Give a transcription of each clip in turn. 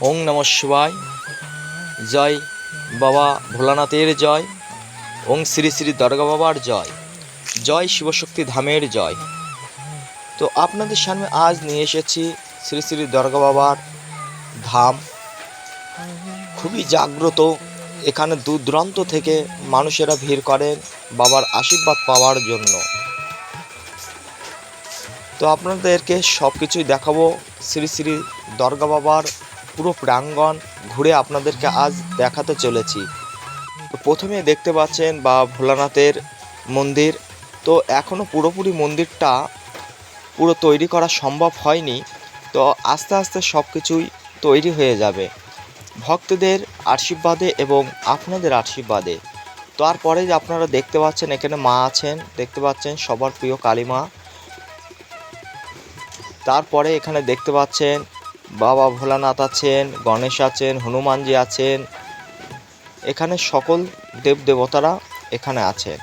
ওং নম শিবায়। জয় বাবা ভোলানাথের জয়। ওং শ্রী শ্রী দুর্গা বাবার জয়। জয় শিবশক্তি ধামের জয়। তো আপনাদের সামনে আজ নিয়ে এসেছি শ্রী শ্রী দুর্গা বাবার ধাম। খুবই জাগ্রত। এখানে দূর দূরান্ত থেকে মানুষেরা ভিড় করেন বাবার আশীর্বাদ পাওয়ার জন্য। তো আপনাদেরকে সব কিছুই দেখাবো শ্রী শ্রী দুর্গা বাবার পুরো প্রাঙ্গণ ঘুরে আপনাদেরকে আজ দেখাতে চলেছি। তো প্রথমে দেখতে পাচ্ছেন বা ভোলানাথের মন্দির। তো এখনও পুরোপুরি মন্দিরটা পুরো তৈরি করা সম্ভব হয়নি। তো আস্তে আস্তে সব কিছুই তৈরি হয়ে যাবে। ভক্তদের আশীর্বাদে এবং আপনাদের আশীর্বাদে। তারপরে যে আপনারা দেখতে পাচ্ছেন এখানে মা আছেন, দেখতে পাচ্ছেন সবার প্রিয় কালী মা তারপরে এখানে দেখতে পাচ্ছেন বাবা ভোলানাথ আছেন, গণেশ আছেন, হনুমানজি আছেন। এখানে সকল দেব দেবতারা এখানে আছেন।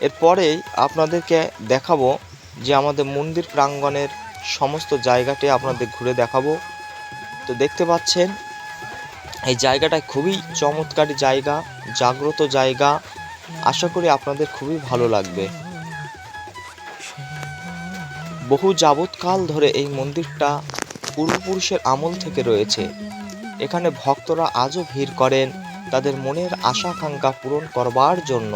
এরপরেই আপনাদেরকে দেখাবো যে আমাদের মন্দির প্রাঙ্গণের সমস্ত জায়গাটি আপনাদের ঘুরে দেখাবো। তো দেখতে পাচ্ছেন, এই জায়গাটা খুবই চমৎকারী জায়গা, জাগ্রত জায়গা। আশা করি আপনাদের খুবই ভালো লাগবে। বহু যাবৎকাল ধরে এই মন্দিরটা পূর্বপুরুষের আমল থেকে রয়েছে। এখানে ভক্তরা আজও ভিড় করেন, তাদের মনের আশা আকাঙ্ক্ষা পূরণ করবার জন্য।